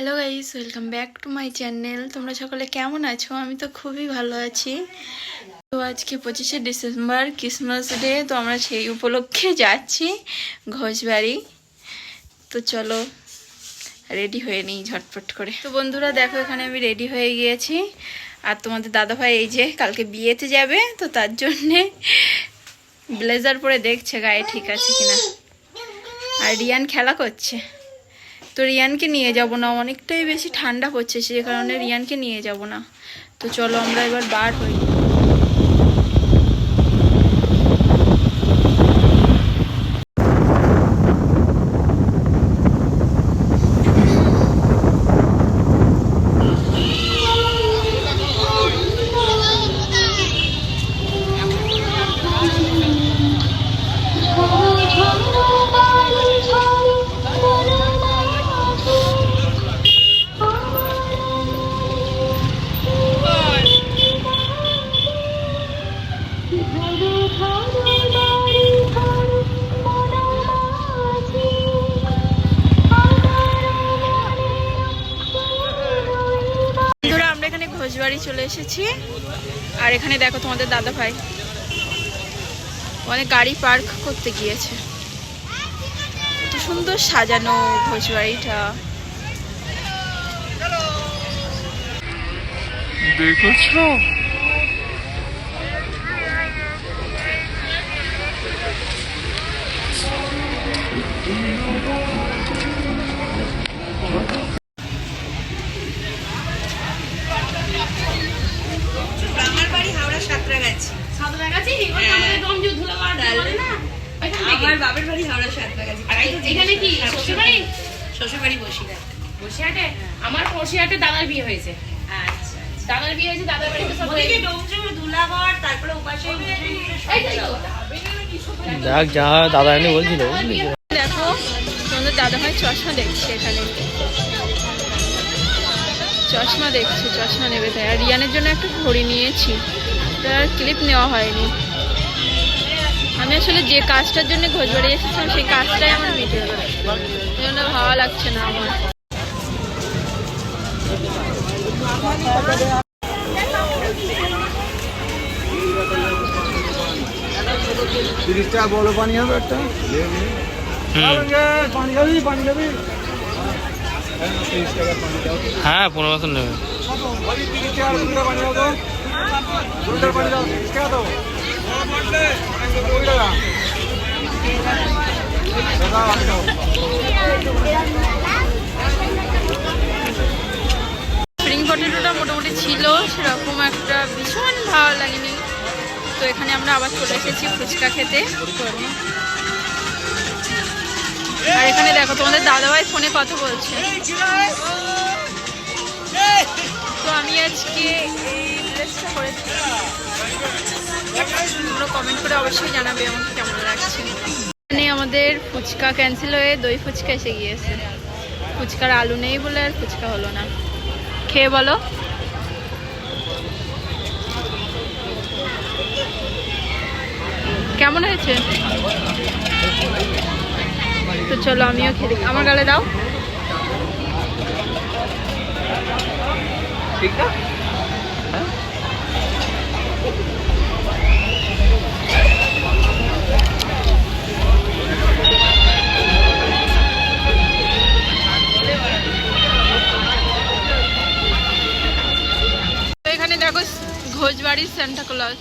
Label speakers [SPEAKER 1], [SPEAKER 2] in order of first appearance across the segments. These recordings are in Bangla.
[SPEAKER 1] Hello guys welcome back to my channel তোমরা সকলে কেমন আছো? আমি তো খুবই ভালো আছি। তো আজকে পঁচিশে ডিসেম্বর ক্রিসমাস ডে তো আমরা সেই উপলক্ষে যাচ্ছি ঘোষবাড়ি। তো চলো রেডি হয়ে নিই ঝটপট করে। তো বন্ধুরা, দেখো এখানে আমি রেডি হয়ে গিয়েছি। আর তোমাদের দাদাভাই এই যে কালকে বিয়েতে যাবে, তো তার জন্যে ব্লেজার পরে দেখছে, গায়ে ঠিক আছে কিনা। আর রিয়ান খেলা করছে। তো রিয়ানকে নিয়ে যাব না। অনেকটাই বেশি ঠান্ডা পড়ছে সে কারণে রিয়ানকে নিয়ে যাব না। তো চলো আমরা এবার বার হই। এসেছি। আর এখানে দেখো তোমাদের দাদা ভাই। অনেক গাড়ি পার্ক করতে গিয়েছে। তো সুন্দর সাজানো ঘোষবাড়িটা
[SPEAKER 2] দেখেছ?
[SPEAKER 3] আমার
[SPEAKER 4] এবার আমাদের বলে না?
[SPEAKER 3] আমার বাবার বাড়ি হাওড়া সাঁতরাগাছি
[SPEAKER 4] আর এখানে কি? শ্বশুরবাড়ি?
[SPEAKER 3] শ্বশুরবাড়ি বসিরহাট
[SPEAKER 4] বসিরহাটে আমার বসিরহাটে দাদার বিয়ে হয়েছে।
[SPEAKER 3] আচ্ছা
[SPEAKER 4] দাদার বিয়ে হয়েছে দাদার বাড়িতে সব
[SPEAKER 3] ওদিকে তারপরে ওপাশে
[SPEAKER 2] যা দাদা এনে বলছিল
[SPEAKER 1] দেখো তোমাদের দাদা ভাই চশমা দেখছে এখানে। চশমা দেখছে চশমা নেবে তাই। আর রিয়ানের জন্য একটা ঘড়ি নিয়েছি। তার ক্লিপ নেওয়া হয়নি। আমি আসলে যে কাজটার জন্য ঘোষবাড়ি এসেছিলাম সেই কাজটাই আমার মিটে গেল। জন্য ভালো লাগছে না আমার।
[SPEAKER 5] তিরিশ টাকা বড় পানি হবে একটা? পানি খাবি পানি খাবি তিরিশ টাকা পানি দাও।
[SPEAKER 2] হ্যাঁ পনেরো বছর নেবে।
[SPEAKER 1] স্প্রিং পটেটোটা মোটামুটি ছিল, সেরকম একটা ভীষণ ভালো লাগেনি। তো এখানে আমরা আবার চলে এসেছি ফুচকা খেতে। আর এখানে দেখো, তোমাদের দাদাভাই ফোনে কথা বলছে। তো আমি আজকে কমেন্ট করে অবশ্যই জানাবে আমাকে কেমন লাগছে এখানে আমাদের ফুচকা ক্যান্সেল হয়ে দই ফুচকা এসে গিয়েছে। ফুচকার আলু নেই বলে আর ফুচকা হলো না। খেয়ে বলো। কেমন হয়েছে? তো চলো আমিও খেয়ে আমার গালে দাও। তো এখানে দেখো ঘোষবাড়ির সেন্টা ক্লজ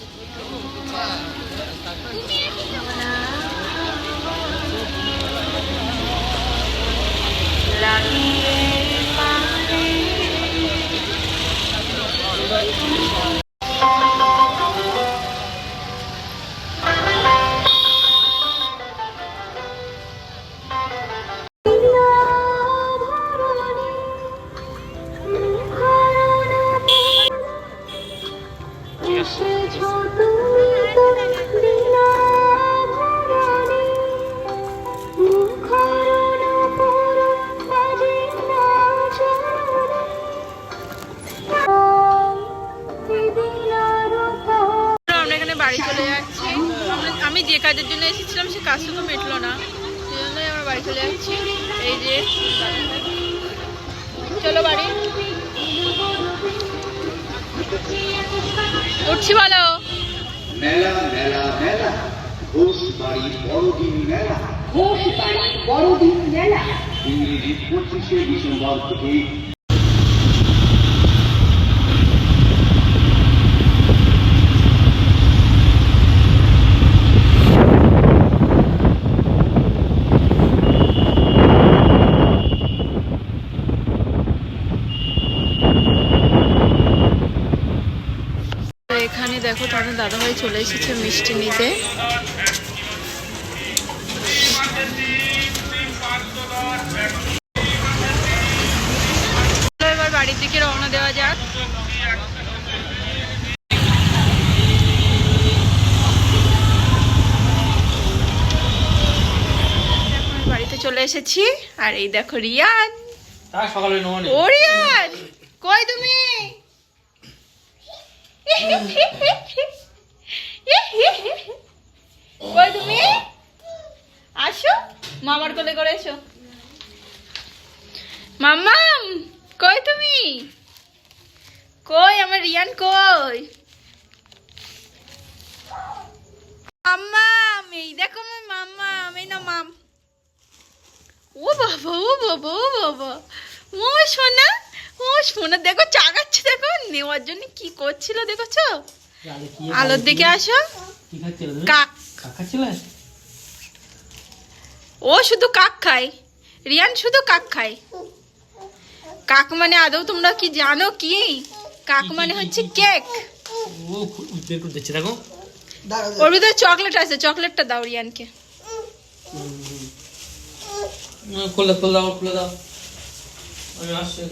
[SPEAKER 1] আমি যে কাজের জন্য এসেছিলাম সে কাজটা তো মিটলো না। সেই জন্যই আমার বাড়ি চলে যাচ্ছি। এই যে চলো বাড়ি। উঠছি বলো।
[SPEAKER 6] মেলা মেলা মেলা। ঘোষ বাড়ি বড়দিন মেলা।
[SPEAKER 4] ঘোষ বাড়ি বড়দিন মেলা।
[SPEAKER 6] ইংরেজি পঁচিশে ডিসেম্বর থেকে
[SPEAKER 1] তো এখানে দেখো তাদের দাদাভাই চলে এসেছে মিষ্টি নিতে। এবার বাড়ির দিকে রওনা দেওয়া যাক। বাড়িতে চলে এসেছি আর এই দেখো রিয়ান।
[SPEAKER 2] নয়
[SPEAKER 1] ও রিয়ান কই তুমি? কই তুমি আসো, মামার কোলে করে এসো। মাম্মাম কই তুমি? কই, আমার রিয়ান কই? মাম্মাম এই দেখো আমার মাম্মাম এই না মাম ও বাবা ও বাবা ও বাবা। ও সোনা ও সোনা দেখো চাগাচ্ছে দেখো। নেওয়ার জন্য কি করছিল দেখেছ? আলোর দিকে আসো।
[SPEAKER 2] কি খাচ্ছিল তুমি?
[SPEAKER 1] কাক ও শুধু কাক খায়। রিয়ান শুধু কাক খায়। কাক মানে আদৌ তোমরা কি জানো কি? কাক মানে হচ্ছে কেক। ওর ভিতরে চকলেট আছে চকলেটটা দাও রিয়ানকে।
[SPEAKER 2] খুলে দাও খুলে দাও। আমি আসছি।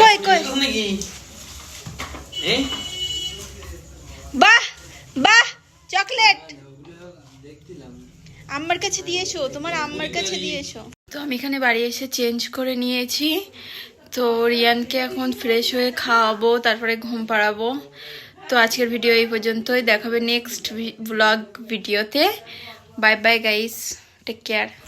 [SPEAKER 1] কই, কই?
[SPEAKER 2] নাকি?
[SPEAKER 1] বাহ বাহ চকলেট। আম্মার কাছে দিয়েছ তোমার আম্মার কাছে দিয়েছ তো আমি এখানে বাড়ি এসে চেঞ্জ করে নিয়েছি। তো রিয়ানকে এখন ফ্রেশ হয়ে খাওয়াবো তারপরে ঘুম পাড়াবো। তো আজকের ভিডিও এই পর্যন্তই। দেখাবে নেক্সট ব্লগ ভিডিওতে। Bye bye guys take care